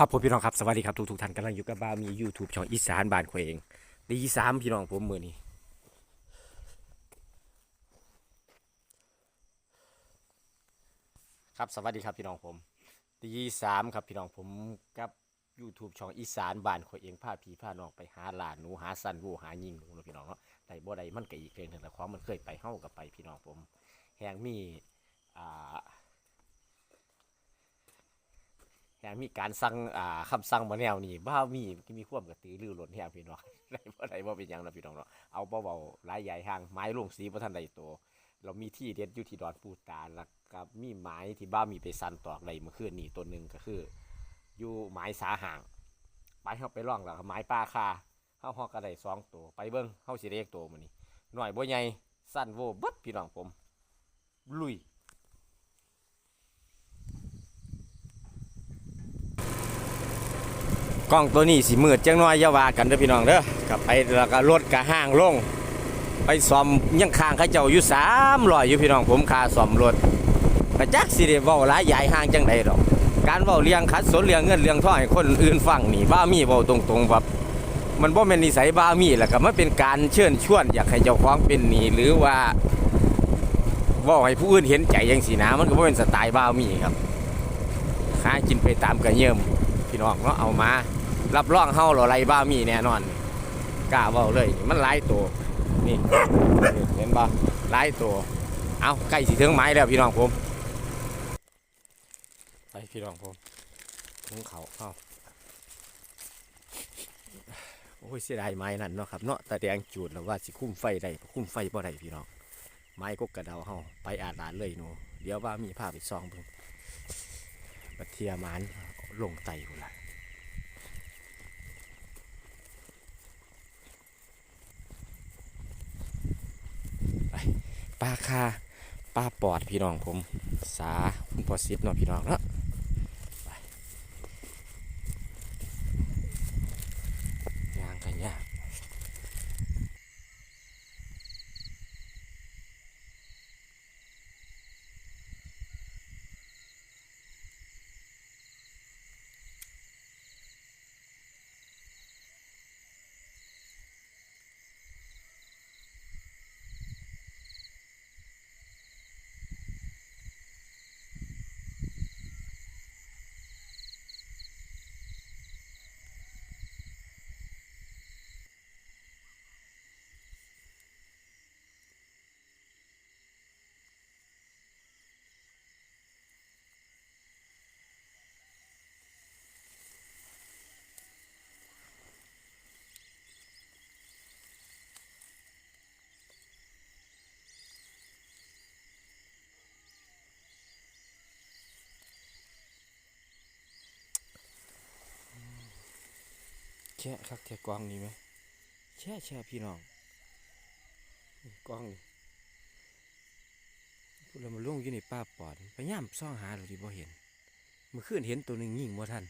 ครับผมพี่น้องครับสวัสดีครับทุกทุกท่านกำลังอยู่กับบ้ามี YouTube ช่องอีสานบ้านข่อยเองดีสามพี่น้องผมมือนี้ครับสวัสดีครับพี่น้องผมดีสามครับพี่น้องผมกับ YouTube ช่องอีสานบ้านข่อยเองพาพี่พาน้องไปหาหลานหนูหาสันวูหายิงหนูนะพี่น้องเนาะได้บ่ได้มันก็อีกเรื่องหนึ่งแต่ความมันเคยไปเฮากับไปพี่น้องผมแหงมีอ่า แหงมีการสั่งอ่าคำสั่งมาแนวนี้บ้ามีมีความกระตือรือร้นแฮงพี่น้องได้บ่ได้บ่เป็นหยังนะพี่น้องเนาะเอาเบาๆหลายใหญ่ห่างไม้ลงสีบ่ทันใดโตเรามีที่เด็ดอยู่ที่ดอนปูตาแล้วก็มีไม้ที่บ้ามีไปสั่นตอกได้เมื่อคืนนี้ตัวหนึงก็คืออยู่ไม้สาห่างไปเฮาไปล่องแล้วก็ไม้ปลาคาเฮาฮอกก็ได้สองตัวไปเบิ่งเฮาสิเรียกตัวมื้อนี้น้อยบ่ใหญ่สั้นโวบิดพี่น้องผมลุย กล้องตัวนี้สีมืดจังน้อยยาวากันเด้อพี่น้องเด้อกับไปแล้วก็รถก็ห้างลง ไปซ่อมยังค้างเขาเจ้าอยู่300อยอยู่พี่น้องผมคาซ่อมรถก็จักสิได้เว้าหลายใหญ่ห้างจังไดดอกการเว้าเลี้ยงคัดสนเลี้ยงเงินเลี้ยงท่อให้คนอื่นฟังนี่บ้ามีเว้าตรงๆแบบมันบ่แม่นนิสัยบ้ามีแหละก็มันเป็นการเชิญชวน อยากให้เจ้าของเป็นหนีหรือว่าว้าให้ผู้อื่นเห็นใจจังซี่นะมันก็บ่เป็นสไตล์บ้ามีครับหากินไปตามกระเยิมพี่น้องเนาะเอามา รับรองเฮาหล่อไรบ้ามีแน่นอนกล้าเว้าเลย มันหลายตัวนี่เห็นบ่หลายตัวเอาใกล้สิถึงไม้แล้วพี่น้องผมไปพี่น้องผมถึงเขาเข้าโอ้ยเสียดายไม้นั่นเนาะครับเนาะตาแดงจูดแล้วว่าสิคุ้มไฟได้คุ้มไฟบ่ได้พี่น้องไม้กกกระเดาเฮาไปอาดานเลยหนูเดี๋ยวว่ามีภาพไปซองเบิ่งบัเทียมานลงไตพุ่นละ ปลาคาปลาปอดพี่น้องผม สาคุณพอซิดเนาะพี่น้องเนาะ แช่ครับแช่กองนี่ไหมแช่แช่พี่น้องกองนี่พูดแล้วมาลงอยู่ในป้าปอดพยายามซ่องหาเราที่บ่เห็นเมื่อคืนเห็นตัวหนึ่งยิงบ่ทัน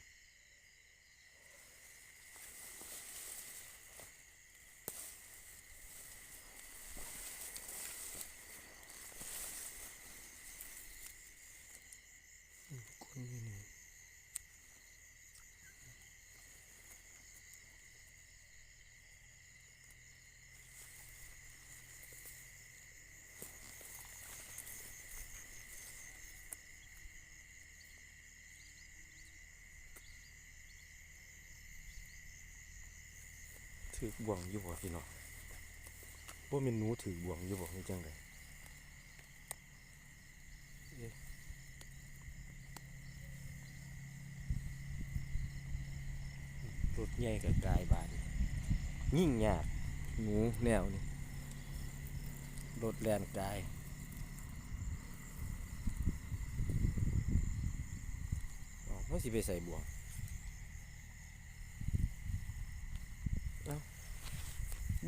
ถือบ่วงอยู่บ่พี่น้องว่าเป็นหนูถือบ่วงอยู่บ่นี่จังไดเอ๊ะรถใหญ่กับกายบานยิ่งยากหนูแนวนี่รถแลนกายอ๋อมันสิไปใส่บ่วง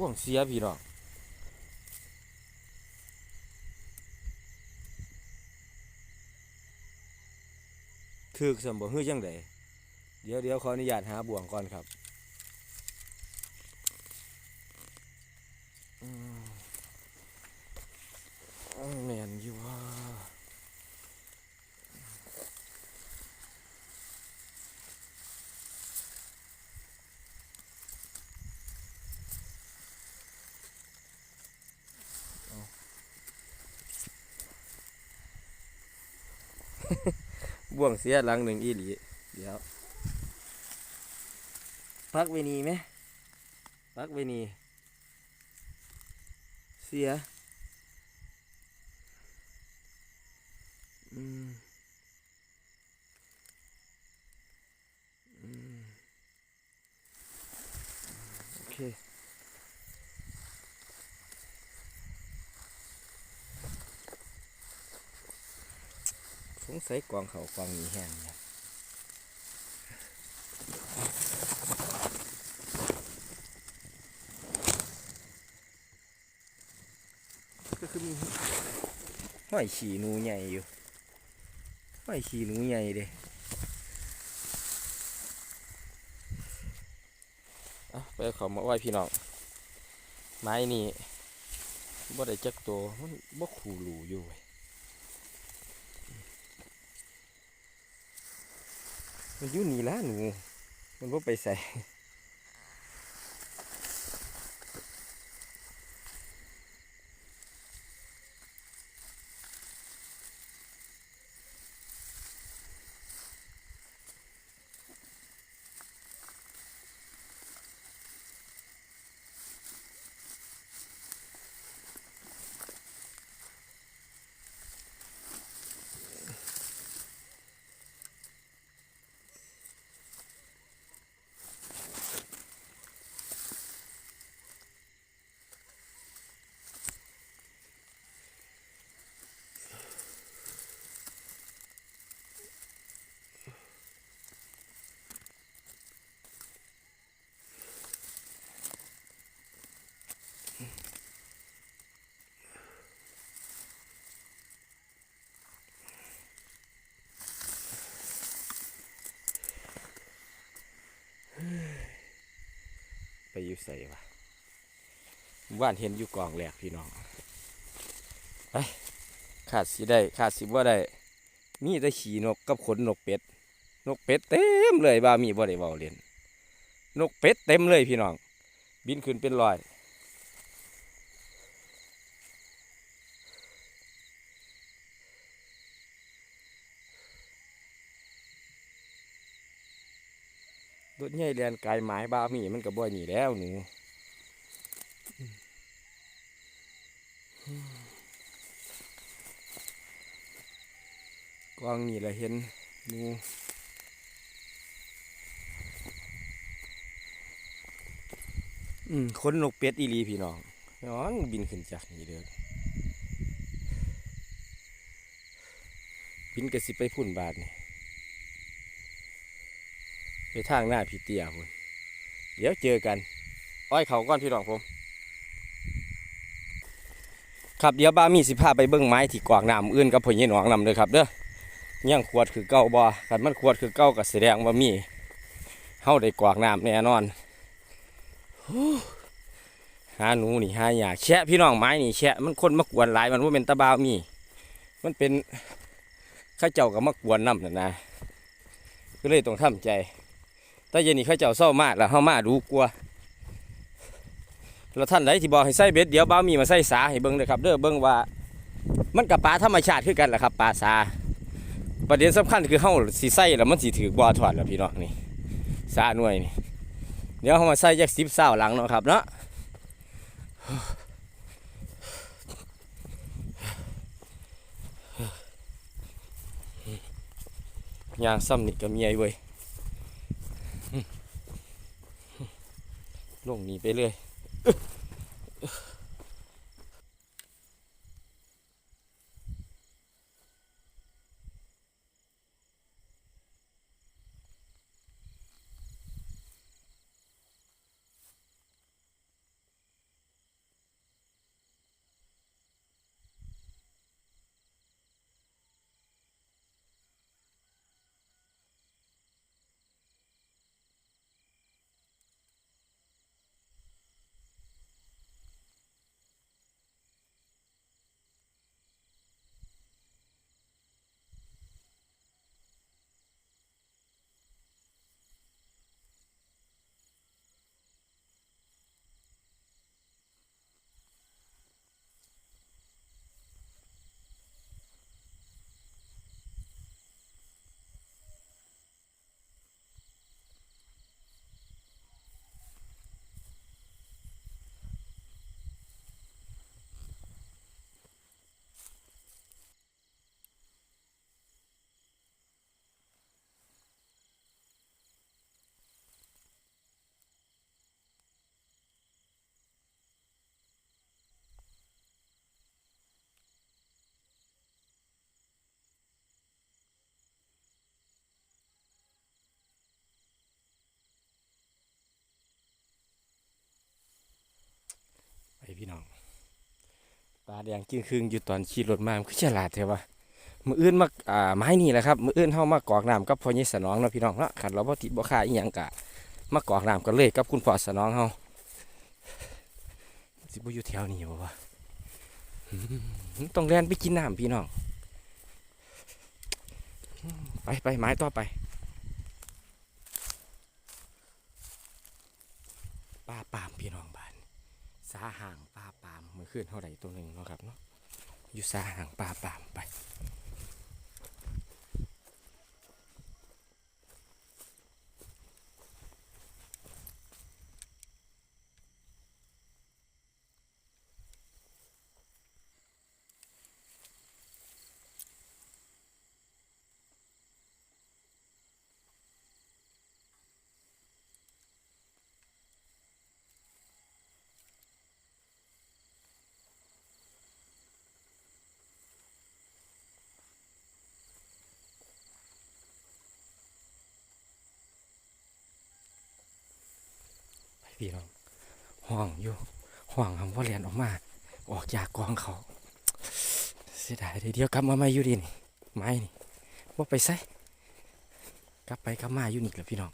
บ่วงเสียพี่น้องถือสมบ่ฮื้อจังไงเดี๋ยวเดี๋ยวขออนุญาตหาบ่วงก่อนครับอืมอืมแม่นอยู่ว่า บ่วงเสียหลังหนึ่งอีหลี เดี๋ยว พักเวนีไหมพักเวนี เสียอืมอืมโอเค สงสัยกวางเขากวางนี้แห้งเนี่ยก็คือมีห้อยขี่หนูใหญ่อยู่ห้อยขี่หนูใหญ่เด้เอาไปเอาเขามาไหว้พี่น้อง ไม้นี่บ่ได้จักตัวมันบ่คูรูอยู่เว้ย มันอยู่นี่ละหนู มันบ่ไปใส่ อยู่ใส่วะว่านเห็นอยู่กองแหลกพี่น้องไปขาดสิได้ขาดสิบ่ได้ มีแต่ขี่นกกับขนนกเป็ด นกเป็ดเต็มเลยบ่ามีบ่ได้เบาเล่นนกเป็ดเต็มเลยพี่น้อง บินขึ้นเป็นรอย รถใหญ่แลนไกลหมายบ้ามีมันก็บ่หนีแล้วหนูกวางนี่แหละเห็นหนูอืมขนนกเป็ดอีลีพี่น้องย้อนบินขึ้นจากนี่เด้อบินกระสิไปพุ่นบาทนี่ ไปทางหน้าพี่เตียพุ่นเดี๋ยวเจอกัน อ้อยเขาก้อนพี่น้องผม ครับเดี๋ยวบ้ามีสิพาไปเบิ้งไม้ที่กวางน้ำอื่นกับพ่อใหญ่หนองนำเลยครับเด้อย่างขวดคือเก้าบ่คันมันขวดคือเก้าก็แสดงว่ามีเฮาได้กวางน้ำแน่นอนฮู้หาหนูนี่หาหยาแชะพี่น้องไม้นี่แชะมันคนมากวนหลายมันว่าเป็นตะบาวมี มันเป็นข้าเจ้ากับมากวนน้ำน่ะนะก็เลยต้องทำใจ แต่เย็นนี้เขาเจ้าเศร้ามากแล้วเฮามาดูกลัวแล้วท่านใดที่บอกให้ใส่เบ็ดเดี๋ยวบ้ามีมาใส่สาให้เบิ่งเลยครับเด้อเบิ่งว่า มันกับปลาธรรมชาติคือกันแหละครับปลาสาประเด็นสำคัญคือเฮาสิใส่แล้วมันสิถือบ่อถอดแล้วพี่น้องนี่สาหน่วยนี่เดี๋ยวเฮามาใส่แยกสิบเศร้าหลังเนาะครับเนาะยางซ้ำนี่ก็มีไอ้เว้ย ลงหนีไปเลย พี่น้องตาแดงจึงครึงอยู่ตอนขี่รถมาคือฉลาดแท้วะมืออื่นมาอ่าไม้นี่แหละครับมืออื่นเฮามากอกน้ำกับพ่อใหญ่สนองเนาะพี่น้องเนาะขันเราบ่ติบ่ค่าอีหยังกะมากอกน้ำกันเลยกับคุณพ่อสนองเฮาสิบ่อยู่แถวนี้บ่วะต้องแล่นไปกินน้ำพี่น้องไปไปไม้ต่อไปป้าปามพี่น้องบ้าน สาห่างปลาปามมือขึ้นเท่าไหร่ตัวหนึ่งเนาะครับเนาะอยู่สาห่างปลาปามไป พี่น้องห่วงอยู่ห่วงคำว่าเรียนออกมา ออกจากกองเขาเสียดายเดียวกลับมาไม่อยู่ดีนี่ไม้นี่ว่าไปใส่กลับไปกลับมาอยู่นี่แหละพี่น้อง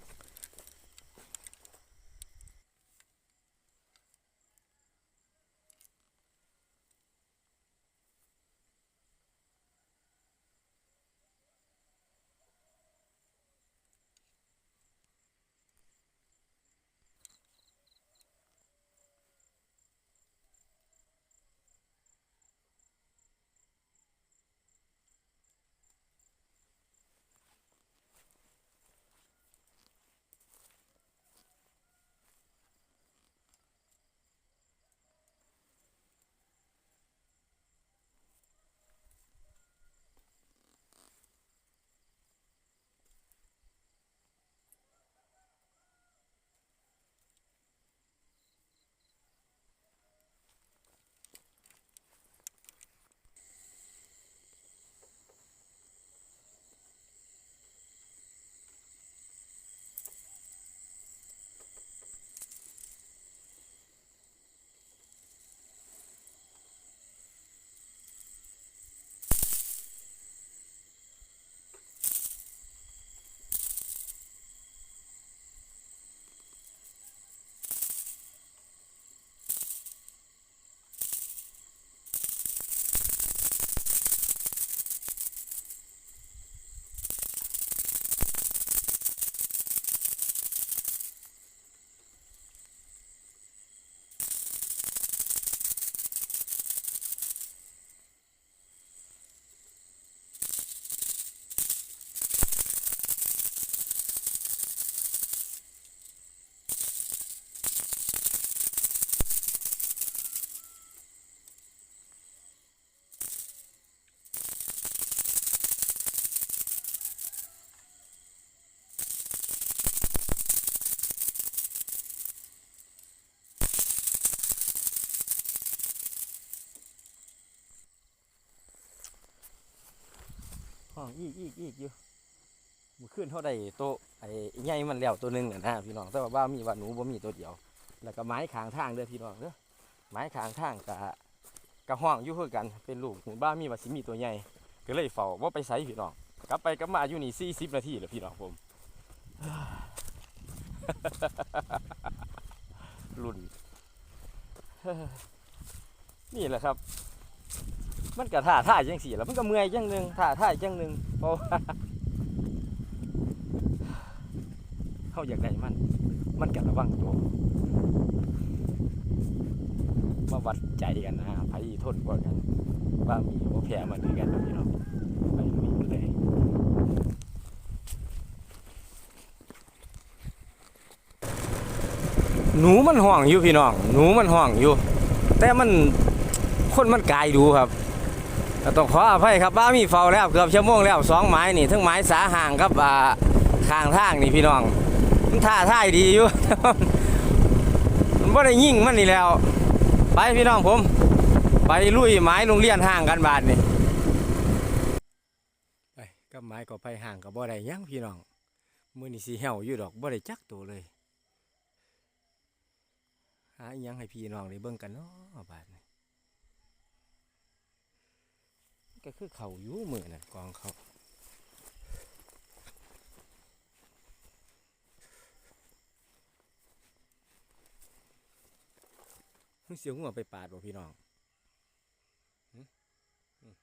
ห้องอีกอีกอีกอยู่มือขึ้นเท่าใดโตไอ้ใหญ่มันแล้วตัวหนึงอะนะพี่น้องแต่ว่าบ้ามีว่าหนูบ่มีตัวเดียว แล้วก็ไม้ขางทางเด้อพี่น้องเด้อไม้ขางทางกะกะห้องอยู่คือกันเป็นลูกบ้ามีว่าสิมีตัวใหญ่ก็เลยเฝ้าว่าไปไสพี่น้องกลับไปกลับมาอยู่นี่40นาทีแล้วพี่น้องผมรุ่นนี่แหละครับ มันก็ท่าท่าจังสี่แล้วมันก็เมื่อยจังหนึ่งท่าท่าจังหนึ่งเพราะว่าเขาอยากได้มัน มันก็ระวังตัวมาวัดใจกันนะไพ่ทนกว่ากัน ว่ามีโอแพ้มาด้วยกันพี่น้องไปลุยมันเลยหนูมันห่วงอยู่พี่น้อง หนูมันห่วงอยู่ แต่มันคนมันกายดูครับ ก็ต้องขออภัยครับบ้ามีเฝ้าแล้วเกือบชั่วโมงแล้วสองไม้นี่ทั้งไม้สาห่างครับอ่าข้างทางนี่พี่น้องมันท่าท่ายดีอยู่ มันไม่ได้ยิ่งมันนี่แล้ว ไปพี่น้องผม ไปลุยไม้โรงเรียนห่างกันบาทนี่ไปกับไม้ก็ไปห่างกับบ่ได้ยังพี่น้องมือนี่สีเหี่ยวอยู่ดอกบ่ได้จักตัวเลยหาอิหยังให้พี่น้องได้เบิ่งกันเนาะบาดนี้ ก็คือเขาอยู่มือนั่นกองเขามึงเสียงหัวไปปาดบ่พี่น้องหึอืม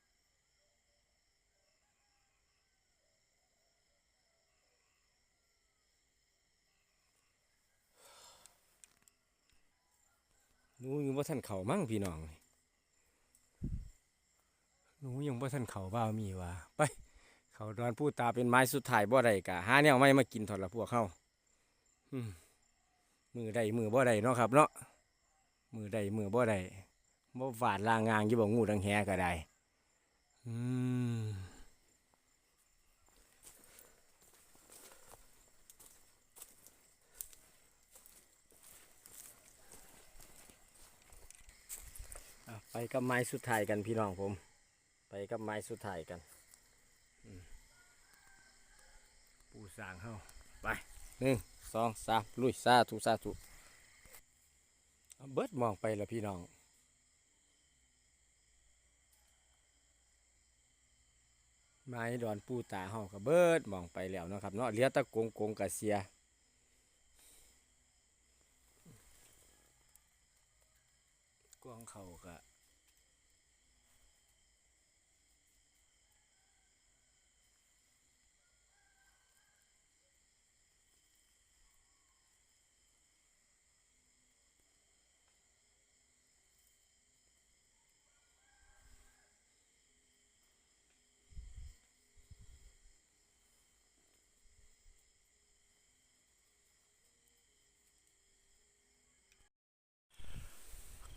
หนูยังบ่ทันเข้ามั่งพี่น้องนี่ หนูยังบ่ทันเขาบ้ามีว่าไป เขาดอนผู้ตาเป็นไม้สุดท้ายบ่ได้กะหาแนวไม่มากินถอดละพวกเขาอืมมือใดมือบ่ได้เนาะครับ เนาะมือใดมือบ่ได้บ่ฝาดลางงางอยู่บ่งูดังแฮก็ได้อืมไปกับไม้สุดท้ายกันพี่น้องผม ไปกับไม้สุดท้ายกันปูสร้างเฮาไปหนึ่งสองสามลุยซาทุซาทุเอาเบิดมองไปแล้วพี่น้องไม้ดอนปูตาเฮาก็เบิดมองไปแล้วเนาะครับเนาะเหลียแตะกงกงกะเสียกวางเขาก็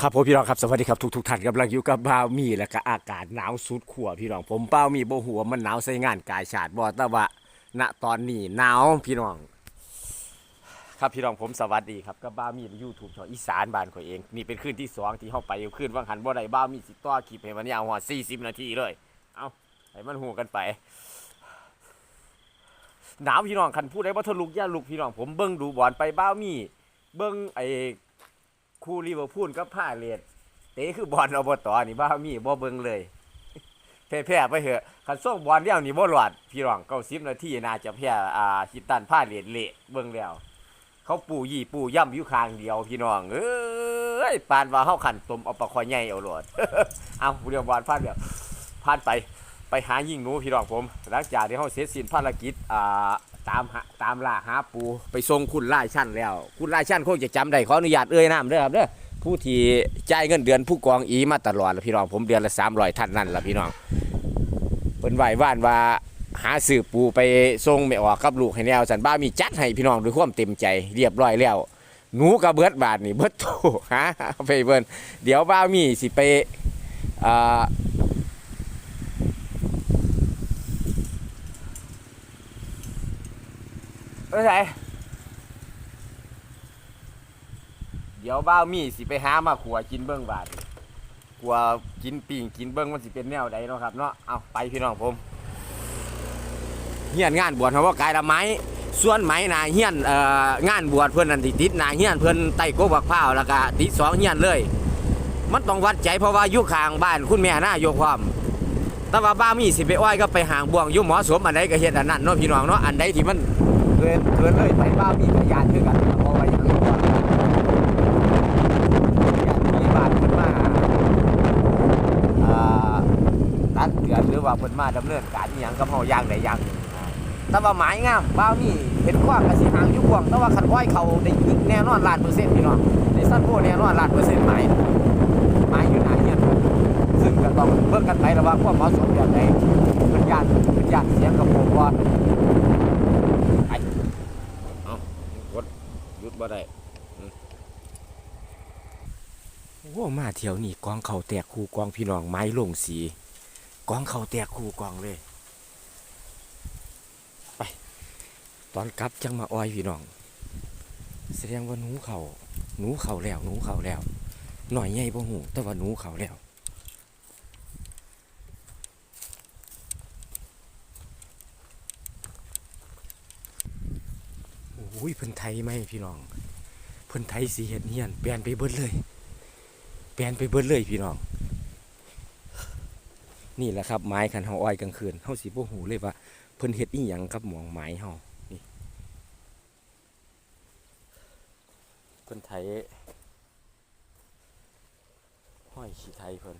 ครับผมพี่น้องครับสวัสดีครับทุกทุกท่านกำลังอยู่กับบ่าวมีและก็อากาศหนาวสุดขัวพี่น้องผมเป้ามีบ่หัวมันหนาวใส่งานกายชาติบ่แต่ว่าณตอนนี้หนาวพี่น้อง ครับพี่น้องผมสวัสดีครับกับบ้าวมียูทูบช่องอีสานบ้านข่อยเองนี่เป็นคืนที่สองที่เข้าไปอยู่คืนว่างหันบ่ได้บ้าวมีสิต่อคลิปให้มันยาวหัว40นาทีเลยเอาให้มันหูกันไปหนาวพี่น้องคันพูดได้ว่าทะลุกย่าลุกพี่น้องผมเบิ้งดูบอลไปบ้าวมี เบิ้งไอ คู่ลิเวอร์พูลกับพาเลตเตะคือบอลอบตอนี่บ้ามีบ่เบิ้งเลยแพ้ๆไปเถอะคันส่งบอลเดียวนี่บ่หลอดพี่น้อง90นาทีน่าจะแพ้อ่าคิดตันพาเลตเละเบิ้งแล้ว เขาปูยี่ปูย่ำอยู่ข้างเดียวพี่น้องเอ้ยปานว่าเฮาขันตมเอาปลาคอยใหญ่เอาโลดเอาเรียงบอลพลาดเดียวพลาดไปไปหายิงหนูพี่น้องผม หลังจากที่เฮาเสร็จสิ้นภารกิจอ่า ตามหาตามล่าหาปูไปส่งคุณล่าชั้นแล้ว คุณล่าชั้นคงจะจำได้ขออนุญาตเอ่ยนามเด้อครับเด้อผู้ที่จ่ายเงินเดือนผู้กองอีมาตลอดแล้วพี่น้องผมเดือนละ300ท่านนั่นละพี่น้องเพิ่นไหว้ว่านว่าหาซื้อปูไปส่งไม่ออกกับลูกให้แนวสันบ้ามีจัดให้พี่น้องด้วยความเต็มใจเรียบร้อยแล้วหนูกับเบิดบาทนี่เบิดโตฮะเอาไปเบิ่นเดี๋ยวบ้ามีสิไปอ่า เอ้ยไสเดี๋ยวบ้ามีสิไปหามาขัวกินเบิ่งบาทกลัวกินปิ่งกินเบิ่งมันสิเป็นแนวใดเนาะครับเนาะเอาไปพี่น้องผมเฮียนงานบวชเพราะว่ากายละไม้ส่วนไหมนาเฮียนเอ่องานบวชเพื่อนนันติติดนาเฮียนเพื่อนไต่โกบักพร้าแล้วก็ติดสองเฮียนเลย มันต้องวัดใจเพราะว่าอยู่ข้างบ้านคุณแม่น่าโยความแต่ว่าบ้ามีสิไปอ้อยก็ไปห่างบ่วงอยู่หมอสมอันใดก็เฮ็ดอันนั้นเนาะพี่น้องเนาะอันใดที่มัน เกินเกินเลยไปบ้ามีพยานคือกันเพราะว่าอย่างนี้ว่าญาติมีบ้านขึ้นมาอ่าตักเตือนหรือว่าเพิ่นมาดำเนินการอย่างกับเฮาอย่างใดอย่างหนึ่งแต่ว่าหมายงามบ้าวนี่เห็นกว้างกระสีหางอยุ่กว้างแต่ว่าคันอ้อยเขาได้ยิงแน่นอนล้านเปอร์เซ็นต์พี่น้องในสั้นโพแน่นอนล้านเปอร์เซ็นต์หมายหมายอยู่หนาเฮียซึ่งก็ต้องเบิ่งกันไปแล้วว่าความเหมาะสมแบบไหนเป็นญาติเป็นญาติเสียงกับผมว่าไปเอากดหยุด บ่ได้อืมโอ้มาเที่ยวนี่กองเขาแตกคู่กองพี่น้องไม้ลงสีกองเขาแตกคู่กองเลย ไป ตอนกลับจังมาอ้อยพี่น้องแสดงว่าหนูเขาหนูเขาแล้วหนูเขาแล้วหน่อยใหญ่บ่หูแต่ว่าหนูเขาแล้ว อ้ยเพิ่นไทยไหมพี่น้อง เพิ่นไทยสิเฮ็ดเฮียนเปลนไปเบิดเลยเปลนไปเบิดเลยพี่น้อง นี่แหละครับไม้คันเฮาอ้อยกลางคืนเฮาสิบ่ฮู้เลยว่าเพิ่นเฮ็ดอีหยังกับหมองไม้เฮานี่เพิ่นไถห้อยขี้ไทยเพิ่น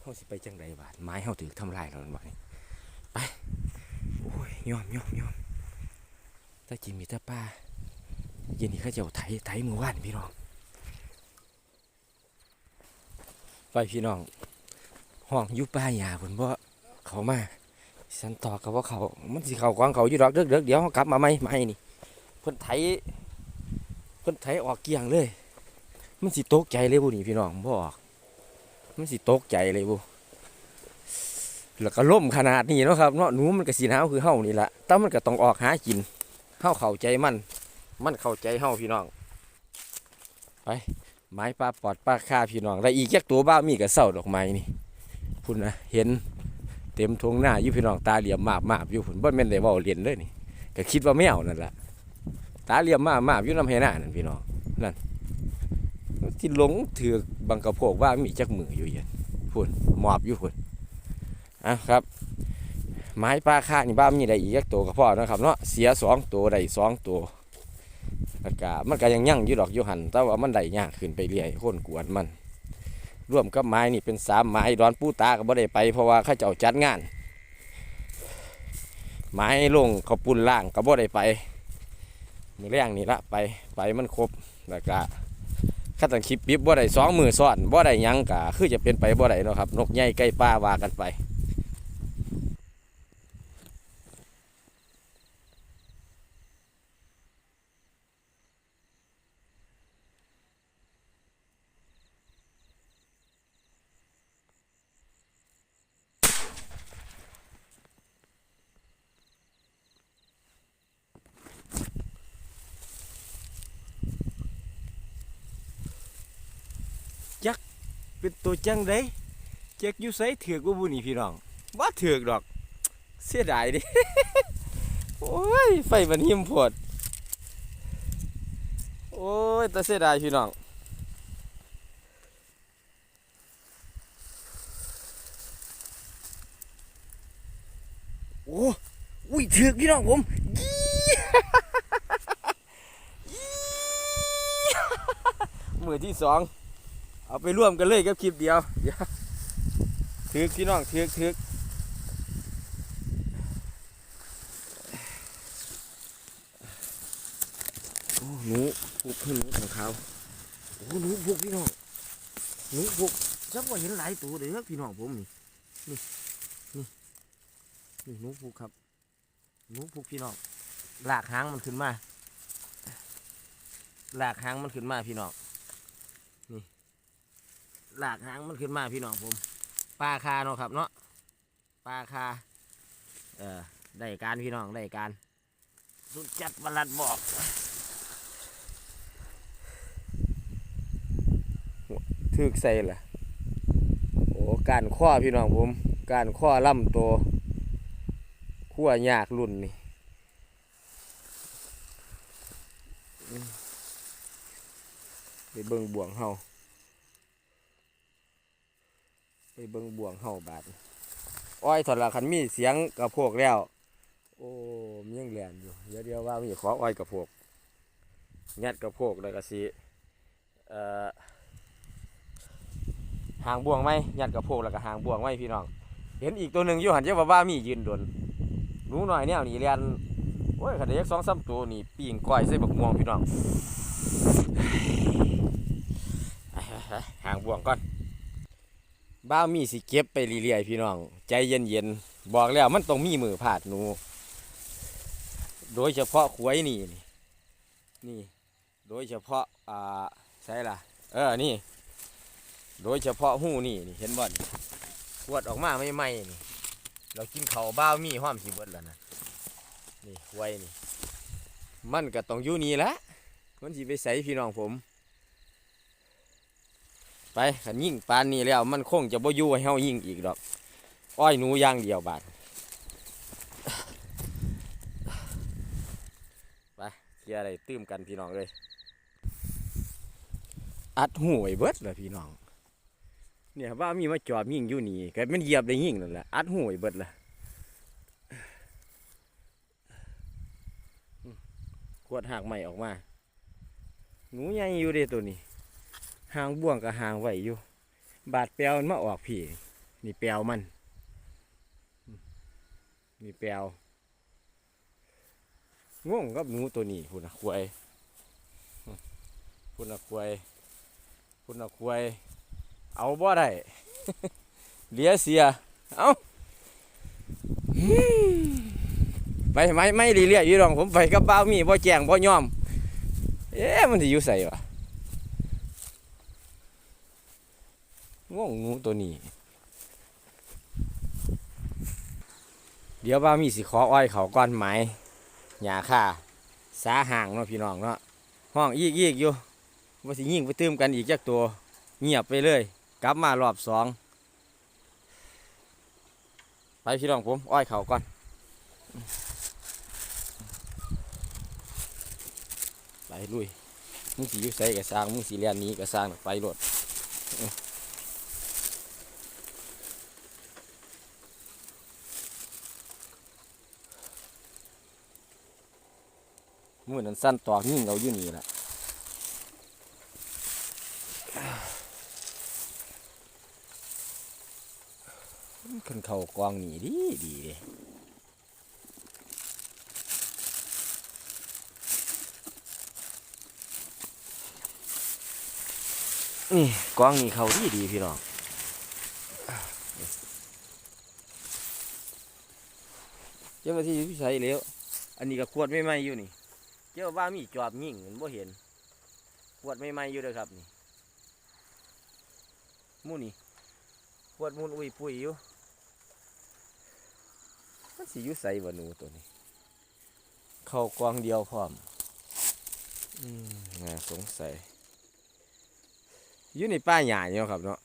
เฮาสิไปจังไดบาดไม้เฮาถูกทำลายแล้วนั่นบ่นี่ไปโอ้ยยอมยอมยอม ถ้ากินมีแต่ป้าเย็นนี้เขาเจ้าไถไถมือวานพี่น้อง ไปพี่น้อง ห้องยู่ป่าหญ้าเพิ่นบ่เขามาสันต่อกับว่าเขา มันสิเขากวางเขาอยู่ดอกเด้อๆเดี๋ยวเขากลับมาใหม่ใหม่นี่ เพิ่นไถ เพิ่นไถออกเกลี้ยงเลย มันสิตกใจเลยบุนี่พี่น้องบ่ออก มันสิตกใจเลยบุแล้วก็ล่มขนาดนี้เนาะครับเนาะหนูมันก็สิหนาวคือเฮานี่ล่ะแต่มันก็ต้องออกหากิน เฮาเข้าใจมัน มันเข้าใจเฮาพี่น้อง ไปไม้ปลาปอดปลาคาพี่น้องแล้วอีกแยกตัวบ้ามีกับเศร้าดอกไม้นี่พุ่นนะเห็นเต็มทงหน้าอยู่พี่น้องตาเหลี่ยมมาบมาบอยู่พุ่นบ่แม่นได้เว้าเรียนเลยนี่ก็คิดว่าแมวนั่นล่ะตาเหลี่ยมมาบมาบอยู่น้ำไหหน้านั่นพี่น้องนั่นที่หลงถือบังกระโพกว่ามีจักมืออยู่เย็นพุ่นหมอบอยู่พุ่นอะครับ ไม้ปลาค่านี่บ้ามีได้อีกตัวก็พอนะครับเนาะเสียสองตัวได้สองตัวมันก็มันก็ยังยั่งอยู่ดอกอยู่หันแต่ว่ามันได้ยากขึ้นไปเรื่อยคนกวนมันร่วมกับไม้นี่เป็นสามไม้ดอนปูตาก็บ่ได้ไป เพราะว่าเขาเจ้าจัดงาน ไม้ลงเขาปุ่นล่างก็บ่ได้ไปมือแรงนี่ละไปไปมันครบแล้วก็ข้าตังคลิปปิ๊บบ่ได้สองมือซ้อนบ่ได้ยังกะคือจะเป็นไปบ่ได้เนาะครับนกใหญ่ไก่ป้าว่ากันไป จังไดเจ๊กอยู่ไสถือกว่าบุนี่พี่น้องว่าถือกดอก เสียดายดิ โอ้ย ไฟมันหิมโพดโอ้ยแต่เสียดายพี่น้องโอ้อุ้ยถือกพี่น้องผมยี่ยี่มือที่สอง เอาไปร่วมกันเลยกับคลิปเดียวเดี๋ยวถือพี่น้องถือถือโอ้หนูพุกขึ้นหนูของเขาโอ้หนูพุกพี่น้องหนูพุกจักว่าเห็นหลายตัวเลยครับพี่น้องผมนี่นี่นี่นี่หนูพุกครับหนูพุกพี่น้องหลากหางมันขึ้นมาหลากหางมันขึ้นมาพี่น้อง หลากหางมันขึ้นมาพี่น้องผมปลาคาเนาะครับเนาะปลาคา เออได้การพี่น้องได้การ สุดจัดประหลัดบอกถึกใส่ล่ะโอ้การข้อพี่น้องผม การข้อล่ำตัวขั้วยากรุ่นนี่ไปเบิ่งบ่วงเฮา ไป เบิ่งบ่วงเฮาบาดอ้อยถอดละคันมีเสียงกระโพกแล้ว โอ้มันยังแหลนอยู่เดี๋ยวเดี๋ยวว่ามีขออ้อยกระโพกยัดกระโพกแล้วก็สิเอ่อหางบ่วงไหมยัดกระโพกแล้วก็หางบ่วงไหมพี่น้อง เห็นอีกตัวหนึ่งอยู่หันเจ้าว่าว่ามียืนดนหนูหน่อยแนวนี่เรียนโอ้ยขันเด็กสองสามตัวนี่ปีงก้อยใส่บักม่วงพี่น้องหางบ่วงก่อน บ้ามีสิเก็บไปเรื่อยๆพี่น้อง ใจเย็นๆบอกแล้วมันต้องมีมือผาดหนู โดยเฉพาะขวยนี่นี่ โดยเฉพาะอ่าใช่ล่ะ เออนี่ โดยเฉพาะหูนี่นี่เห็นบ่นขวดออกมาไม่ไหมนี่เรากินเขาบ้ามีห้อมสีเบิดแล้วนะนี่ขวยนี่ มันก็ต้องอยู่นี่ละมันสิไปใส่พี่น้องผม ไปขันยิ่งปานนี้แล้ว มันคงจะบ่ยู่ให้เฮายิ่งอีกดอก อ้อยหนูย่างเดียวบาดไปเตลียอะไรตื้มกันพี่น้องเลย อัดหูไว้เบิดเลยพี่น้อง เนี่ยว่ามีมาจอบยิ่งอยู่นี่ก็มันเหยียบได้ยิ่งนั่นแหละอัดหูไว้เบิดละขวดหากใหม่ออกมา หนูใหญ่อยู่เด้ตัวนี้ หางบ่วงกับหางไหวอยู่ บาดแปลวมันมาออกพี่นี่แปลวมันนี่แปลวงงกับหนูตัวนี้พุ่นะควายอืมพุ่นะควายพุ่นะควายเอาบ่ได้เหลียเสีย เอาอืมไปไหมไม่รีเรียอยู่ดองผมไปกับบ้าวมีบ่แจงบ่ยอม เอ๊ะมันสิอยู่ใส่วะ งงงูตัวนี้ เดี๋ยวบ้ามีสิขออ้อยเขาก้อนไหมหญ้าค่าสาห่างเนาะพี่น้องเนาะห้องอีกอีกอยู่ว่าสิยิงไปตื้มกันอีกจักตัว เงียบไปเลย กลับมารอบสองไปพี่น้องผมอ้อยเขาก่อนไปลุยมึงสียู่ใส่กระสร้างมึงสีเลียนหนี้กระสร้างไปรถ มือนั้นสั้นตอกยิ่งเราอยู่นี่แหละขึ้นเขากองหนีดีดีเลยนี่กองหนีเขาดีดีพี่น้องเจ้าหน้าที่พิชัยแล้ว อันนี้ก็ขวดไม่ไหมอยู่นี่ เจ้าว่ามีจอบยิ่งเห็นบ่เห็นขวดไม่ไหมอยู่เลยครับนี่มูนี่ขวดมูลอุ้ยปุยอยู่มันสิอยู่ใส่บหนูตัวนี้ เข้ากองเดียวพร้อมอืมน่าสงสัยอยู่ในป่าหญ้าเนี่ยครับเนาะ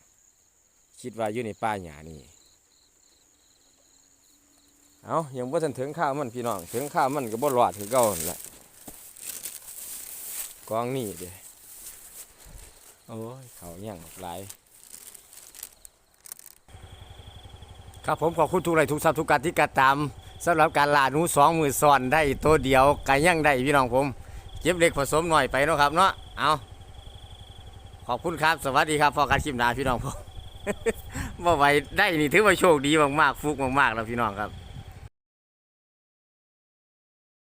คิดว่าอยู่ในป่าหญ้านี่เอายังบ่าทันถึงข้าวมันพี่น้องถึงข้าวมันก็บ่รอดคือเก่านั่นแหละ กองนี่เด้โอ้ยเขาแย่งหลายครับผมขอบคุณทุกไลค์ทุกซับทุกการที่กระตามสำหรับการลาหนูสองมือซ้อนได้ตัวเดียวกันยังได้พี่น้องผมเก็บเล็กผสมหน่อยไปเนาะครับเนาะเอาขอบคุณครับ สวัสดีครับพอการชิมนาพี่น้องผมบ่ไหวได้นี่ถือว่าโชคดีมากๆฟุกมากๆแล้วพี่น้องครับ